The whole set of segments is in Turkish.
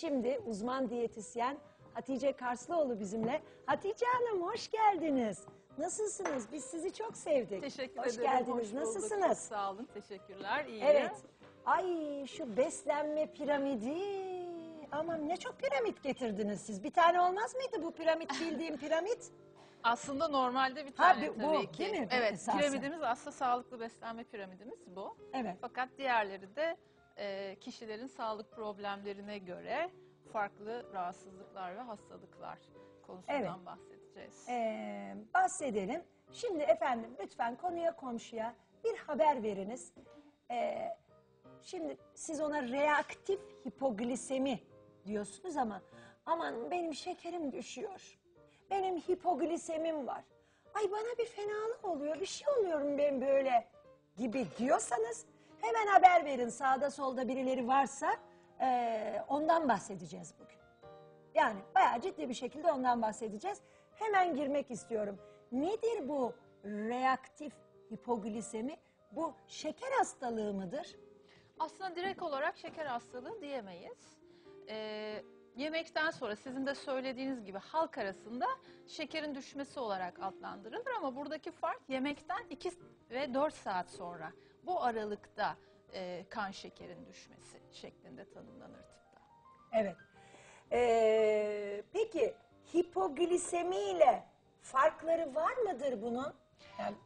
Şimdi uzman diyetisyen Hatice Karslıoğlu bizimle. Hatice Hanım hoş geldiniz. Nasılsınız? Biz sizi çok sevdik. Teşekkür hoş ederim. geldiniz. hoş bulduk. Nasılsınız? Çok sağ olun. Teşekkürler. İyiyim. Evet. Ay şu beslenme piramidi. Aman ne çok piramit getirdiniz siz. Bir tane olmaz mıydı bu piramit bildiğim piramit? Aslında normalde bir Ha, tane bu- tabii ki. değil mi? Evet. Esasen. Piramidimiz aslında sağlıklı beslenme piramidimiz bu. Evet. Fakat diğerleri de e, kişilerin sağlık problemlerine göre farklı rahatsızlıklar ve hastalıklar konusundan Evet. bahsedeceğiz. Ee, bahsedelim. Şimdi efendim lütfen konuya komşuya bir haber veriniz. Ee, şimdi siz ona reaktif hipoglisemi diyorsunuz ama aman benim şekerim düşüyor. Benim hipoglisemim var. Ay bana bir fenalık oluyor, bir şey oluyorum ben böyle gibi diyorsanız hemen haber verin. Sağda solda birileri varsa ee, ondan bahsedeceğiz bugün. Yani bayağı ciddi bir şekilde ondan bahsedeceğiz. Hemen girmek istiyorum. Nedir bu reaktif hipoglisemi? Bu şeker hastalığı mıdır? Aslında direkt olarak şeker hastalığı diyemeyiz. Ee, yemekten sonra sizin de söylediğiniz gibi halk arasında şekerin düşmesi olarak adlandırılır ama buradaki fark yemekten 2 ve 4 saat sonra bu aralıkta e, kan şekerin düşmesi şeklinde tanımlanır tıpta. Evet. Ee, peki hipoglisemi ile farkları var mıdır bunun? Yani,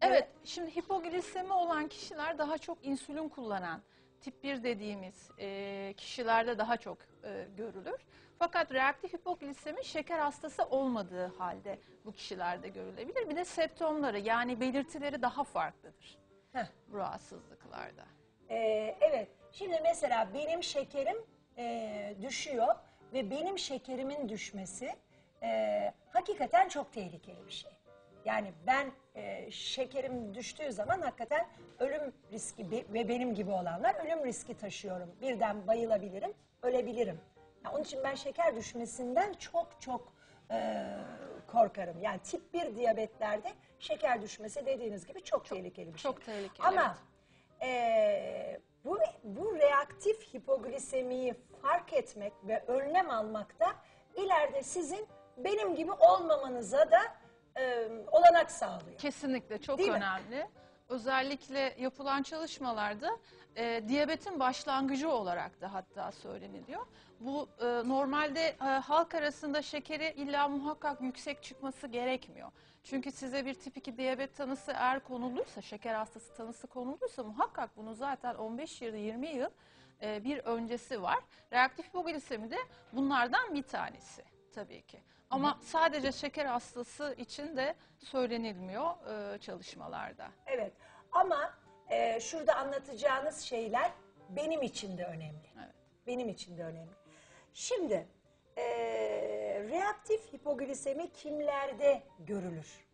Evet, şimdi hipoglisemi olan kişiler daha çok insülin kullanan tip 1 dediğimiz e, kişilerde daha çok e, görülür. Fakat reaktif hipoglisemi şeker hastası olmadığı halde bu kişilerde görülebilir. Bir de septomları yani belirtileri daha farklıdır Heh. bu rahatsızlıklarda. Ee, evet. Şimdi mesela benim şekerim e, düşüyor ve benim şekerimin düşmesi e, hakikaten çok tehlikeli bir şey. Yani ben e, şekerim düştüğü zaman hakikaten ölüm riski be- ve benim gibi olanlar ölüm riski taşıyorum. Birden bayılabilirim, ölebilirim. Ya onun için ben şeker düşmesinden çok çok e, korkarım. Yani tip 1 diyabetlerde şeker düşmesi dediğiniz gibi çok, tehlikeli bir şey. çok tehlikeli, Ama ee, bu, bu reaktif hipoglisemiyi fark etmek ve önlem almak da ileride sizin benim gibi olmamanıza da e, olanak sağlıyor. Kesinlikle çok Değil mi? Özellikle yapılan çalışmalarda e, diyabetin başlangıcı olarak da hatta söyleniliyor. Bu e, normalde e, halk arasında şekeri illa muhakkak yüksek çıkması gerekmiyor. Çünkü size bir tip 2 diyabet tanısı eğer konulursa, şeker hastası tanısı konulursa muhakkak bunu zaten 15 yıl 20 yıl e, bir öncesi var. Reaktif hipoglisemi de bunlardan bir tanesi tabii ki. Ama sadece şeker hastası için de söylenilmiyor e, çalışmalarda. Evet ama e, şurada anlatacağınız şeyler benim için de önemli. Evet. Benim için de önemli. Şimdi e, reaktif hipoglisemi kimlerde görülür?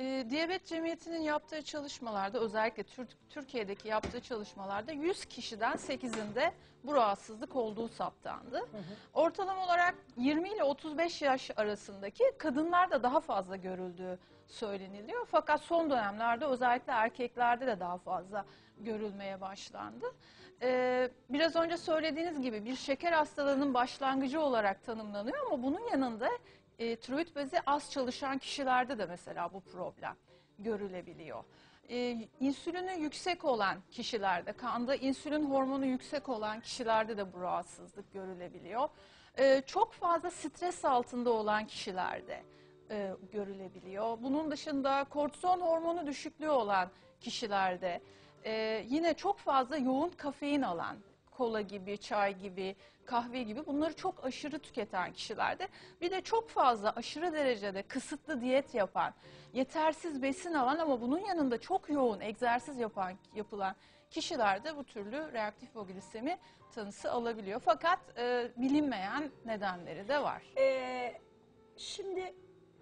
E, Diyabet Cemiyeti'nin yaptığı çalışmalarda özellikle Tür- Türkiye'deki yaptığı çalışmalarda 100 kişiden 8'inde bu rahatsızlık olduğu saptandı. Ortalama olarak 20 ile 35 yaş arasındaki kadınlarda daha fazla görüldüğü söyleniliyor. Fakat son dönemlerde özellikle erkeklerde de daha fazla görülmeye başlandı. E, biraz önce söylediğiniz gibi bir şeker hastalığının başlangıcı olarak tanımlanıyor ama bunun yanında e, tiroid bezi az çalışan kişilerde de mesela bu problem görülebiliyor. E, insülini yüksek olan kişilerde, kanda insülin hormonu yüksek olan kişilerde de bu rahatsızlık görülebiliyor. E, çok fazla stres altında olan kişilerde e, görülebiliyor. Bunun dışında kortizon hormonu düşüklüğü olan kişilerde, e, yine çok fazla yoğun kafein alan, kola gibi, çay gibi, kahve gibi bunları çok aşırı tüketen kişilerde bir de çok fazla aşırı derecede kısıtlı diyet yapan, yetersiz besin alan ama bunun yanında çok yoğun egzersiz yapan yapılan kişilerde bu türlü reaktif hipoglisemi tanısı alabiliyor. Fakat e, bilinmeyen nedenleri de var. Ee, şimdi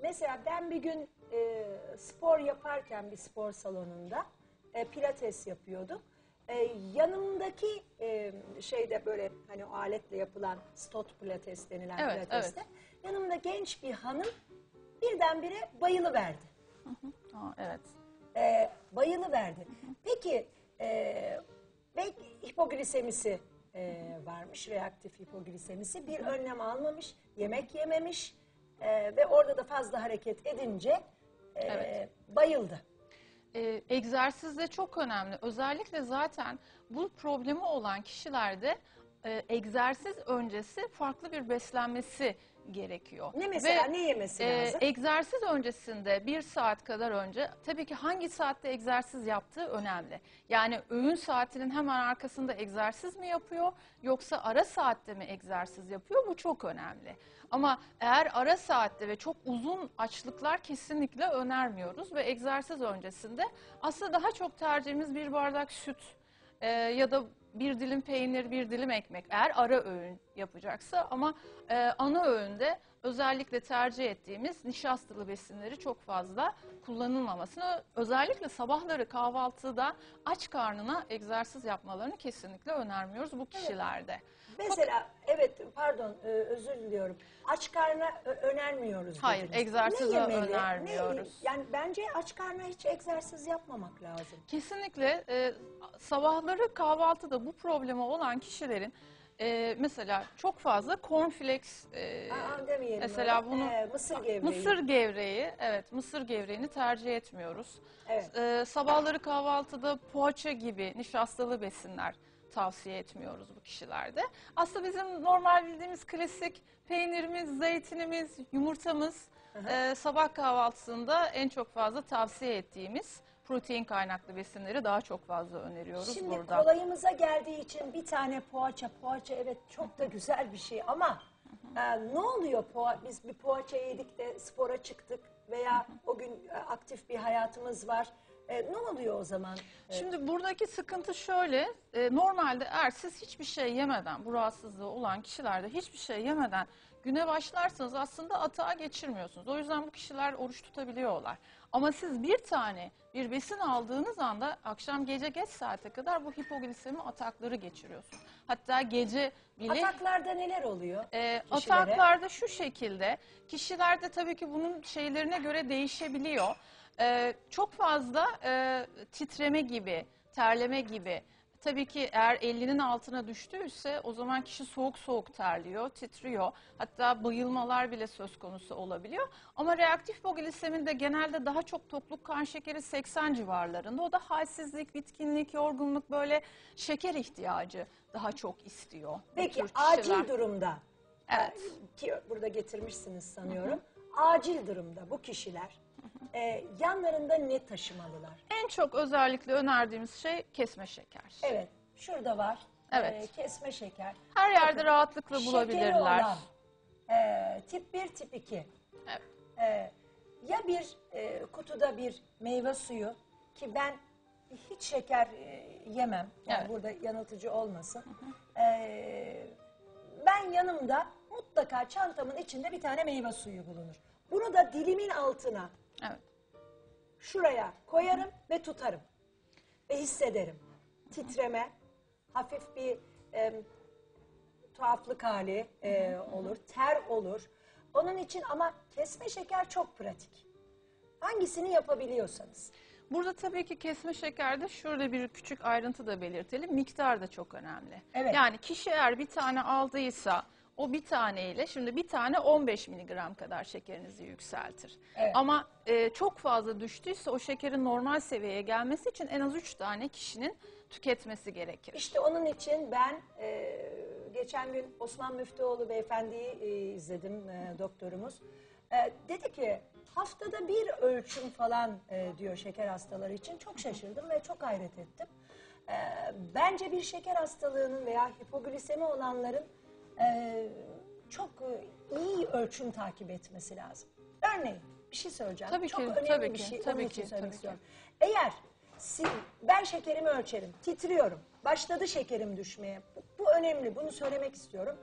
mesela ben bir gün e, spor yaparken bir spor salonunda e, pilates yapıyorduk. E, yanımdaki e, şeyde böyle hani o aletle yapılan stot pilates denilen Evet, pilateste yanımda genç bir hanım birdenbire bayılıverdi. Ha, evet. E, bayılıverdi. Peki e, ve hipoglisemisi e, varmış reaktif hipoglisemisi. Bir önlem almamış, yemek yememiş e, ve orada da fazla hareket edince e, Evet. bayıldı. E, egzersiz de çok önemli. Özellikle zaten bu problemi olan kişilerde e, egzersiz öncesi farklı bir beslenmesi gerekiyor. Ne mesela Ve, ne yemesi e, lazım? egzersiz öncesinde bir saat kadar önce tabii ki hangi saatte egzersiz yaptığı önemli. Yani öğün saatinin hemen arkasında egzersiz mi yapıyor yoksa ara saatte mi egzersiz yapıyor bu çok önemli. Ama eğer ara saatte ve çok uzun açlıklar kesinlikle önermiyoruz ve egzersiz öncesinde aslında daha çok tercihimiz bir bardak süt e, ya da bir dilim peynir, bir dilim ekmek eğer ara öğün yapacaksa ama e, ana öğünde özellikle tercih ettiğimiz nişastalı besinleri çok fazla kullanılmamasını özellikle sabahları kahvaltıda aç karnına egzersiz yapmalarını kesinlikle önermiyoruz bu kişilerde. Mesela evet pardon e, özür diliyorum. Aç karna ö- önermiyoruz Hayır, dediniz. egzersizi Ne yemeli? önermiyoruz. Ne- yani bence aç karna hiç egzersiz yapmamak lazım. Kesinlikle e, sabahları kahvaltıda bu problemi olan kişilerin e, mesela çok fazla cornflakes e, Aa, demeyelim mesela öyle. bunu Ee, mısır gevreği. mısır gevreği evet mısır gevreğini tercih etmiyoruz. Evet. E, sabahları kahvaltıda poğaça gibi nişastalı besinler tavsiye etmiyoruz bu kişilerde. Aslında bizim normal bildiğimiz klasik peynirimiz, zeytinimiz, yumurtamız e, sabah kahvaltısında en çok fazla tavsiye ettiğimiz protein kaynaklı besinleri daha çok fazla öneriyoruz Şimdi burada. kolayımıza geldiği için bir tane poğaça, poğaça evet çok da güzel bir şey ama e, ne oluyor poğa biz bir poğaça yedik de spora çıktık veya o gün e, aktif bir hayatımız var. E, ne oluyor o zaman? E, Şimdi buradaki sıkıntı şöyle, e, normalde eğer siz hiçbir şey yemeden, bu rahatsızlığı olan kişilerde hiçbir şey yemeden güne başlarsanız aslında atağa geçirmiyorsunuz. O yüzden bu kişiler oruç tutabiliyorlar. Ama siz bir tane bir besin aldığınız anda akşam gece geç saate kadar bu hipoglisemi atakları geçiriyorsunuz. Hatta gece bile... Ataklarda neler oluyor? E, kişilere? ataklarda şu şekilde, kişilerde tabii ki bunun şeylerine göre değişebiliyor. E, çok fazla e, titreme gibi, terleme gibi. Tabii ki eğer 50'nin altına düştüyse o zaman kişi soğuk soğuk terliyor, titriyor. Hatta bayılmalar bile söz konusu olabiliyor. Ama reaktif hipoglisemin de genelde daha çok tokluk kan şekeri 80 civarlarında. O da halsizlik, bitkinlik, yorgunluk böyle şeker ihtiyacı daha çok istiyor. Peki acil durumda Evet. e, ki burada getirmişsiniz sanıyorum. Acil durumda bu kişiler e, yanlarında ne taşımalılar? En çok özellikle önerdiğimiz şey kesme şeker. Evet şurada var. Evet. E, kesme şeker. Her yerde rahatlıkla Şekeri bulabilirler. olan e, tip 1 tip 2. Evet. E, ya bir e, kutuda bir meyve suyu ki ben hiç şeker e, yemem. Yani Evet. burada yanıltıcı olmasın. E, ben yanımda mutlaka çantamın içinde bir tane meyve suyu bulunur. Bunu da dilimin altına Evet. şuraya koyarım ve tutarım. Ve hissederim. Titreme, hafif bir e, tuhaflık hali e, olur, ter olur. Onun için ama kesme şeker çok pratik. Hangisini yapabiliyorsanız. Burada tabii ki kesme şekerde şurada bir küçük ayrıntı da belirtelim. Miktar da çok önemli. Evet. Yani kişi eğer bir tane aldıysa o bir taneyle şimdi bir tane 15 miligram kadar şekerinizi yükseltir. Evet. Ama e, çok fazla düştüyse o şekerin normal seviyeye gelmesi için en az 3 tane kişinin tüketmesi gerekir. İşte onun için ben e, geçen gün Osman Müftüoğlu beyefendiyi e, izledim e, doktorumuz. E, dedi ki haftada bir ölçüm falan e, diyor şeker hastaları için. Çok şaşırdım ve çok hayret ettim. E, bence bir şeker hastalığının veya hipoglisemi olanların e, çok e, iyi ölçüm takip etmesi lazım. Örneğin bir şey söyleyeceğim. Tabii çok ki, önemli tabii bir ki, şey. tabii ki, tabii ki. istiyorum. Eğer si- ben şekerimi ölçerim, titriyorum, başladı şekerim düşmeye. Bu, bu önemli, bunu söylemek istiyorum.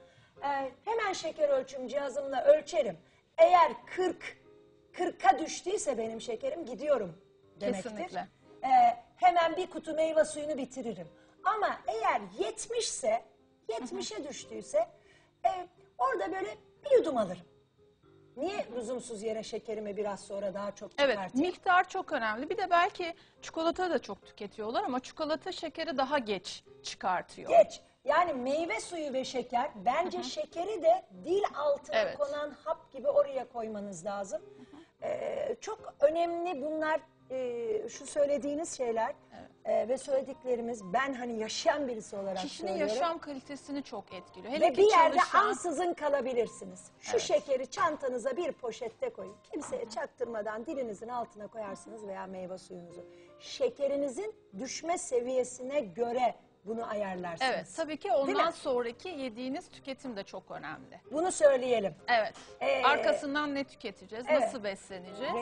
Ee, hemen şeker ölçüm cihazımla ölçerim. Eğer 40, 40'a düştüyse benim şekerim gidiyorum demektir. Kesinlikle. Ee, hemen bir kutu meyve suyunu bitiririm. Ama eğer 70 ise, 70'e düştüyse e, orada böyle bir yudum alırım. Niye lüzumsuz yere şekerimi biraz sonra daha çok Evet, çıkartayım? miktar çok önemli. Bir de belki çikolata da çok tüketiyorlar ama çikolata şekeri daha geç çıkartıyor. Geç. Yani meyve suyu ve şeker bence şekeri de dil altına Evet. konan hap gibi oraya koymanız lazım. Ee, çok önemli bunlar e, şu söylediğiniz şeyler e, ve söylediklerimiz ben hani yaşayan birisi olarak Kişinin söylüyorum. yaşam kalitesini çok etkiliyor. Hele Ve ki bir yerde çalışan- ansızın kalabilirsiniz. Şu Evet. şekeri çantanıza bir poşette koyun. Kimseye çaktırmadan dilinizin altına koyarsınız veya meyve suyunuzu. Şekerinizin düşme seviyesine göre bunu ayarlarsınız. Evet tabii ki ondan mi? sonraki yediğiniz tüketim de çok önemli. Bunu söyleyelim. Evet. Ee, Arkasından ne tüketeceğiz? evet. Nasıl besleneceğiz? Ve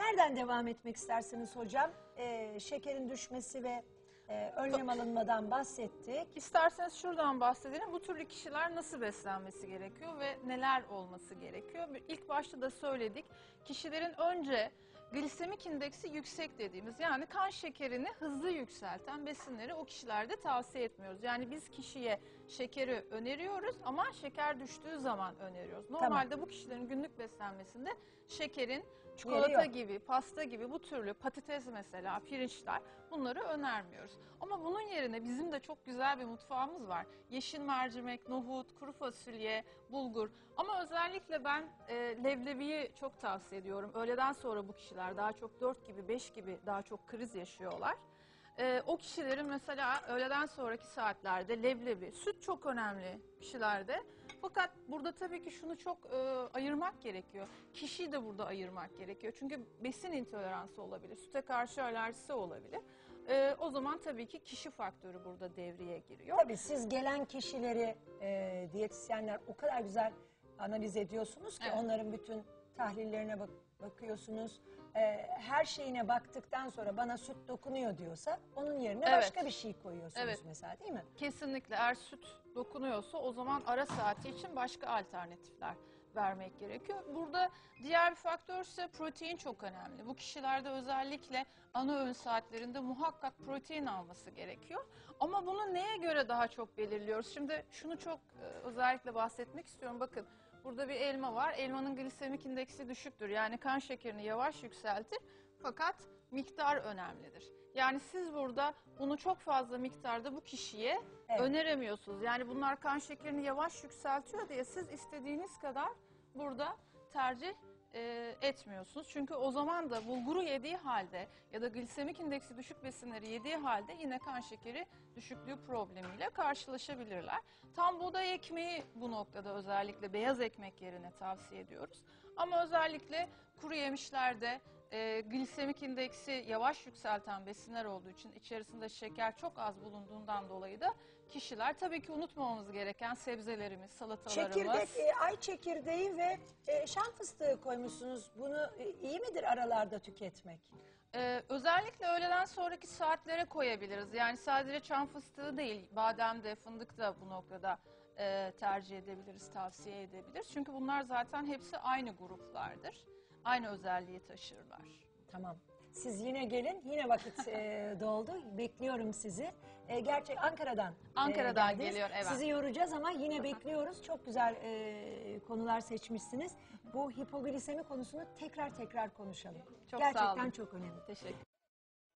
nereden devam etmek istersiniz hocam? Ee, şekerin düşmesi ve e, önlem alınmadan bahsettik. İsterseniz şuradan bahsedelim. Bu türlü kişiler nasıl beslenmesi gerekiyor ve neler olması gerekiyor? İlk başta da söyledik. Kişilerin önce glisemik indeksi yüksek dediğimiz yani kan şekerini hızlı yükselten besinleri o kişilerde tavsiye etmiyoruz. Yani biz kişiye şekeri öneriyoruz ama şeker düştüğü zaman öneriyoruz. Normalde bu kişilerin günlük beslenmesinde şekerin çikolata yok. gibi, pasta gibi bu türlü patates mesela, pirinçler bunları önermiyoruz. Ama bunun yerine bizim de çok güzel bir mutfağımız var. Yeşil mercimek, nohut, kuru fasulye, bulgur. Ama özellikle ben e, leblebiyi çok tavsiye ediyorum. Öğleden sonra bu kişiler daha çok 4 gibi, 5 gibi daha çok kriz yaşıyorlar. E, o kişilerin mesela öğleden sonraki saatlerde leblebi, süt çok önemli kişilerde. Fakat burada tabii ki şunu çok e, ayırmak gerekiyor. Kişiyi de burada ayırmak gerekiyor. Çünkü besin intoleransı olabilir, süte karşı alerjisi olabilir. E, o zaman tabii ki kişi faktörü burada devreye giriyor. Tabii siz gelen kişileri e, diyetisyenler o kadar güzel analiz ediyorsunuz ki Evet. onların bütün tahlillerine bak- bakıyorsunuz. E, her şeyine baktıktan sonra bana süt dokunuyor diyorsa onun yerine Evet. başka bir şey koyuyorsunuz Evet. mesela değil mi? Kesinlikle eğer süt dokunuyorsa o zaman ara saati için başka alternatifler vermek gerekiyor. Burada diğer bir faktör ise protein çok önemli. Bu kişilerde özellikle ana öğün saatlerinde muhakkak protein alması gerekiyor. Ama bunu neye göre daha çok belirliyoruz? Şimdi şunu çok e, özellikle bahsetmek istiyorum. Bakın burada bir elma var. Elmanın glisemik indeksi düşüktür. Yani kan şekerini yavaş yükseltir. Fakat miktar önemlidir. Yani siz burada bunu çok fazla miktarda bu kişiye Evet. öneremiyorsunuz. Yani bunlar kan şekerini yavaş yükseltiyor diye siz istediğiniz kadar burada tercih e, etmiyorsunuz. Çünkü o zaman da bulguru yediği halde ya da glisemik indeksi düşük besinleri yediği halde yine kan şekeri düşüklüğü problemiyle karşılaşabilirler. Tam buğday ekmeği bu noktada özellikle beyaz ekmek yerine tavsiye ediyoruz. Ama özellikle kuru yemişlerde e, glisemik indeksi yavaş yükselten besinler olduğu için içerisinde şeker çok az bulunduğundan dolayı da kişiler tabii ki unutmamamız gereken sebzelerimiz, salatalarımız. Çekirdek, e, ay çekirdeği ve e, şan fıstığı koymuşsunuz. Bunu e, iyi midir aralarda tüketmek? Ee, özellikle öğleden sonraki saatlere koyabiliriz. Yani sadece çam fıstığı değil, badem de, fındık da bu noktada e, tercih edebiliriz, tavsiye edebiliriz. Çünkü bunlar zaten hepsi aynı gruplardır. Aynı özelliği taşırlar. Tamam. Siz yine gelin. Yine vakit e, doldu. Bekliyorum sizi. E, gerçek Ankara'dan. e, Ankara'dan geldiniz. geliyor, evet. Sizi yoracağız ama yine bekliyoruz. Çok güzel e, konular seçmişsiniz. Bu hipoglisemi konusunu tekrar tekrar konuşalım. Çok sağ Gerçekten olun. çok önemli. Teşekkür